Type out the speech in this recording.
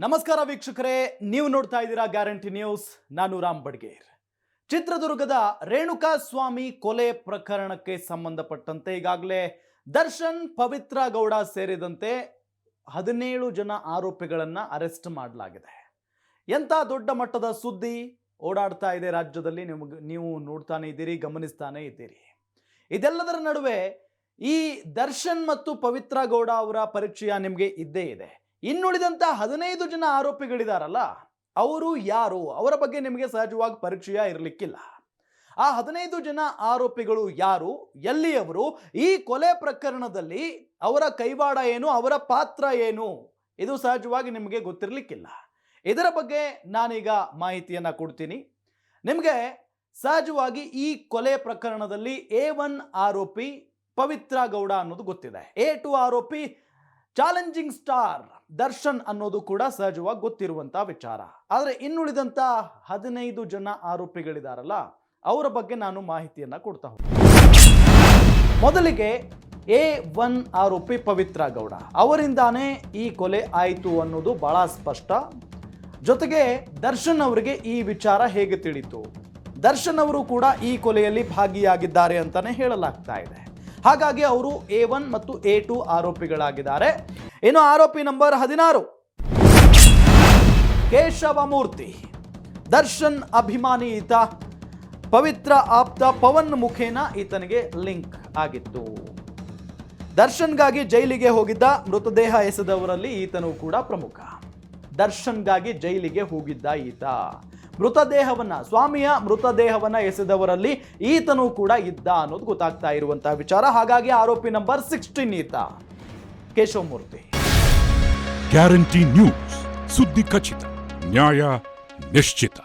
ನಮಸ್ಕಾರ ವೀಕ್ಷಕರೇ, ನೀವು ನೋಡ್ತಾ ಇದ್ದೀರಾ ಗ್ಯಾರಂಟಿ ನ್ಯೂಸ್. ನಾನು ರಾಮ್ ಬಡ್ಗೇರ್. ಚಿತ್ರದುರ್ಗದ ರೇಣುಕಾ ಸ್ವಾಮಿ ಕೊಲೆ ಪ್ರಕರಣಕ್ಕೆ ಸಂಬಂಧಪಟ್ಟಂತೆ ಈಗಾಗಲೇ ದರ್ಶನ್, ಪವಿತ್ರ ಗೌಡ ಸೇರಿದಂತೆ ಹದಿನೇಳು ಜನ ಆರೋಪಿಗಳನ್ನು ಅರೆಸ್ಟ್ ಮಾಡಲಾಗಿದೆ. ಎಂಥ ದೊಡ್ಡ ಮಟ್ಟದ ಸುದ್ದಿ ಓಡಾಡ್ತಾ ಇದೆ ರಾಜ್ಯದಲ್ಲಿ, ನಿಮಗೆ ನೀವು ನೋಡ್ತಾನೆ ಇದ್ದೀರಿ, ಗಮನಿಸ್ತಾನೆ ಇದ್ದೀರಿ. ಇದೆಲ್ಲದರ ನಡುವೆ ಈ ದರ್ಶನ್ ಮತ್ತು ಪವಿತ್ರ ಗೌಡ ಅವರ ಪರಿಚಯ ನಿಮಗೆ ಇದ್ದೇ ಇದೆ. ಇನ್ನುಳಿದಂತ ಹದಿನೈದು ಜನ ಆರೋಪಿಗಳಿದಾರಲ್ಲ, ಅವರು ಯಾರು? ಅವರ ಬಗ್ಗೆ ನಿಮಗೆ ಸಹಜವಾಗಿ ಪರಿಚಯ ಇರಲಿಕ್ಕಿಲ್ಲ. ಆ ಹದಿನೈದು ಜನ ಆರೋಪಿಗಳು ಯಾರು? ಎಲ್ಲಿಯವರು? ಈ ಕೊಲೆ ಪ್ರಕರಣದಲ್ಲಿ ಅವರ ಕೈವಾಡ ಏನು? ಅವರ ಪಾತ್ರ ಏನು? ಇದು ಸಹಜವಾಗಿ ನಿಮಗೆ ಗೊತ್ತಿರಲಿಕ್ಕಿಲ್ಲ. ಇದರ ಬಗ್ಗೆ ನಾನೀಗ ಮಾಹಿತಿಯನ್ನು ಕೊಡ್ತೀನಿ. ನಿಮಗೆ ಸಹಜವಾಗಿ ಈ ಕೊಲೆ ಪ್ರಕರಣದಲ್ಲಿ ಎ ಒನ್ ಆರೋಪಿ ಪವಿತ್ರ ಗೌಡ ಅನ್ನೋದು ಗೊತ್ತಿದೆ. ಎ ಟು ಆರೋಪಿ ಚಾಲೆಂಜಿಂಗ್ ಸ್ಟಾರ್ ದರ್ಶನ್ ಅನ್ನೋದು ಕೂಡ ಸಹಜವಾಗಿ ಗೊತ್ತಿರುವಂತ ವಿಚಾರ. ಆದರೆ ಇನ್ನುಳಿದಂತ ಹದಿನೈದು ಜನ ಆರೋಪಿಗಳಿದಾರಲ್ಲ, ಅವರ ಬಗ್ಗೆ ನಾನು ಮಾಹಿತಿಯನ್ನು ಕೊಡ್ತಾ ಹೋಗ್ತೀನಿ. ಮೊದಲಿಗೆ ಎ ಒನ್ ಆರೋಪಿ ಪವಿತ್ರ ಗೌಡ. ಅವರಿಂದಾನೇ ಈ ಕೊಲೆ ಆಯಿತು ಅನ್ನೋದು ಬಹಳ ಸ್ಪಷ್ಟ. ಜೊತೆಗೆ ದರ್ಶನ್ ಅವರಿಗೆ ಈ ವಿಚಾರ ಹೇಗೆ ತಿಳಿತು? ದರ್ಶನ್ ಅವರು ಕೂಡ ಈ ಕೊಲೆಯಲ್ಲಿ ಭಾಗಿಯಾಗಿದ್ದಾರೆ ಅಂತಾನೆ ಹೇಳಲಾಗ್ತಾ ಇದೆ. ಹಾಗಾಗಿ ಅವರು ಎ ಒನ್ ಮತ್ತು ಎ ಟು ಆರೋಪಿಗಳಾಗಿದ್ದಾರೆ. ಇನ್ನು ಆರೋಪಿ ನಂಬರ್ ಹದಿನಾರು. ಕೇಶವಮೂರ್ತಿ, ದರ್ಶನ್ ಅಭಿಮಾನಿ ಈತ, ಪವಿತ್ರ ಆಪ್ತ ಪವನ್ ಮುಖೇನ ಈತನಿಗೆ ಲಿಂಕ್ ಆಗಿತ್ತು. ದರ್ಶನ್ಗಾಗಿ ಜೈಲಿಗೆ ಹೋಗಿದ್ದ ಮೃತದೇಹ ಎಸೆದವರಲ್ಲಿ ಈತನು ಕೂಡ ಪ್ರಮುಖ. ದರ್ಶನ್ಗಾಗಿ ಜೈಲಿಗೆ ಹೋಗಿದ್ದ ಈತ. ಮೃತದೇಹವನ್ನ, ಸ್ವಾಮಿಯ ಮೃತದೇಹವನ್ನು ಎಸೆದವರಲ್ಲಿ ಈತನು ಕೂಡ ಇದ್ದ ಅನ್ನೋದು ಗೊತ್ತಾಗ್ತಾ ಇರುವಂತಹ ವಿಚಾರ. ಹಾಗಾಗಿ ಆರೋಪಿ ನಂಬರ್ ಸಿಕ್ಸ್ಟೀನ್ ಈತ. ಕೇಶವಮೂರ್ತಿ. Guarantee news. ಸುದ್ದಿ ಖಚಿತ, ನ್ಯಾಯ ನಿಶ್ಚಿತ.